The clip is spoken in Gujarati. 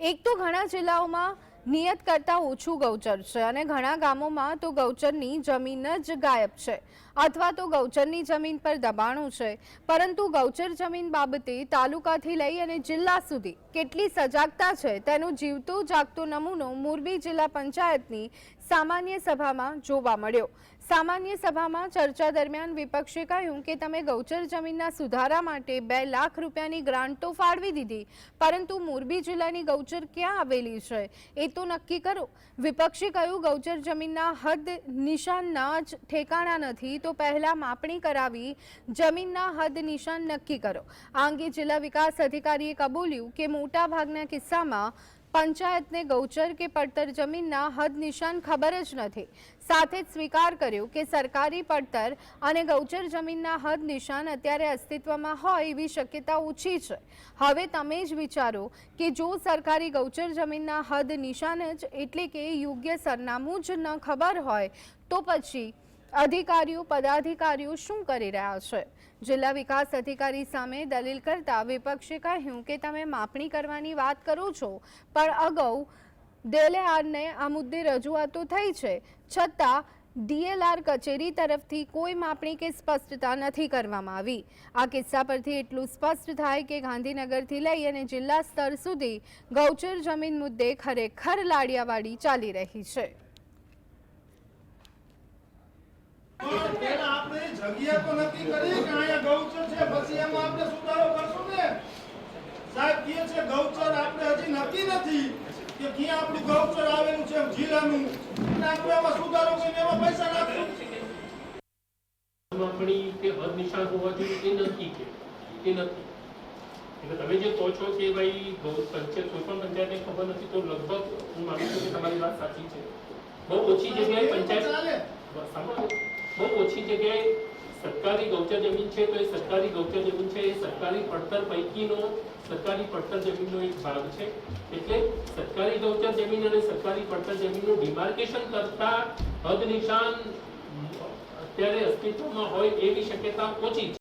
એક તો ઘણા જિલ્લાઓમાં નિયત કરતાં ઓછું ગૌચર છે અને ઘણા ગામોમાં તો ગૌચરની જમીન જ ગાયબ છે. અથવા તો ગૌચરની જમીન પર દબાણો છે. પરંતુ ગૌચર જમીન બાબતે તાલુકાથી લઈ અને જિલ્લા સુધી કેટલી સજાગતા છે તેનો જીવતો જાગતો નમૂનો મોરબી જિલ્લા પંચાયતની સામાન્ય સભામાં જોવા મળ્યો. સામાન્ય સભામાં ચર્ચા દરમિયાન વિપક્ષે કહ્યું કે તમે ગૌચર જમીનના સુધારા માટે બે લાખ રૂપિયાની ગ્રાન્ટ તો ફાળવી દીધી. પરંતુ મોરબી જિલ્લાની ગૌચર ક્યાં આવેલી છે? એ તો નક્કી કરો. વિપક્ષે કહ્યું, ગૌચર જમીનના હદ નિશાનના જ ઠેકાણા નથી, તો પહેલાં માપણી કરાવી, જમીનના હદ નિશાન નક્કી કરો. આ અંગે જિલ્લા વિકાસ અધિકારીએ કબૂલ્યું કે મોટા ભાગના કિસ્સામાં પંચાયતને ગૌચર કે પડતર જમીનના હદ નિશાન ખબર જ નથી. સાથે જ સ્વીકાર કર્યો કે સરકારી પડતર અને ગૌચર જમીનના હદ નિશાન અત્યારે અસ્તિત્વમાં હોય એવી શક્યતા ઓછી છે. હવે તમે જ વિચારો કે જો સરકારી ગૌચર જમીનના હદ નિશાન જ એટલે કે યોગ્ય સરનામું જ ન ખબર હોય, તો પછી અધિકારીઓ, પદાધિકારીઓ શું કરી રહ્યા છે? જિલ્લા વિકાસ અધિકારી સામે દલીલ કરતા વિપક્ષે કહ્યું કે તમે માપણી કરવાની વાત કરો છો, પણ અગાઉ ડેલેઆરને આ મુદ્દે રજૂઆતો થઈ છે. છતાં, ડીએલઆર કચેરી તરફથી કોઈ માપણી કે સ્પષ્ટતા નથી કરવામાં આવી. આ કિસ્સા પરથી એટલું સ્પષ્ટ થાય કે ગાંધીનગરથી લઈ અને જિલ્લા સ્તર સુધી ગૌચર જમીન મુદ્દે ખરેખર લાડિયાવાડી ચાલી રહી છે પણ પેલા આપણે જગ્યા તો નક્કી કરી કે અહીંયા ગૌચર છે પછી એમાં આપણે સુધારો કરશું ને? સાહેબ કહે છે ગૌચર આપણે હજી નક્કી નથી કે ક્યાં આપણું ગૌચર આવેલું છે જિલ્લાનું. એટલે આપણે એમાં સુધારો કરીને એમાં પૈસા નાખશું. માપણી કે હદ નિશાન હોવા જોઈએ એ નક્કી કે એ નક્કી. એટલે તમે જે કહો છો કે ભાઈ પંચાયત કોઈ પણ પંચાયતને ખબર નથી તો લગભગ હું માનું છું કે તમારી વાત સાચી છે. બહુ ઓછી જગ્યાએ પંચાયત. બહુ ઓછી જગ્યાએ સરકારી ગૌચર જમીન છે તો એ સરકારી ગૌચર જમીન છે એ સરકારી પડતર પૈકીનો સરકારી પડતર જમીનનો એક ભાગ છે. એટલે સરકારી ગૌચર જમીન અને સરકારી પડતર જમીનનું ડિમાર્કેશન કરતા હદ નિશાન અત્યારે અસ્તિત્વમાં હોય એવી શક્યતા ઓછી છે.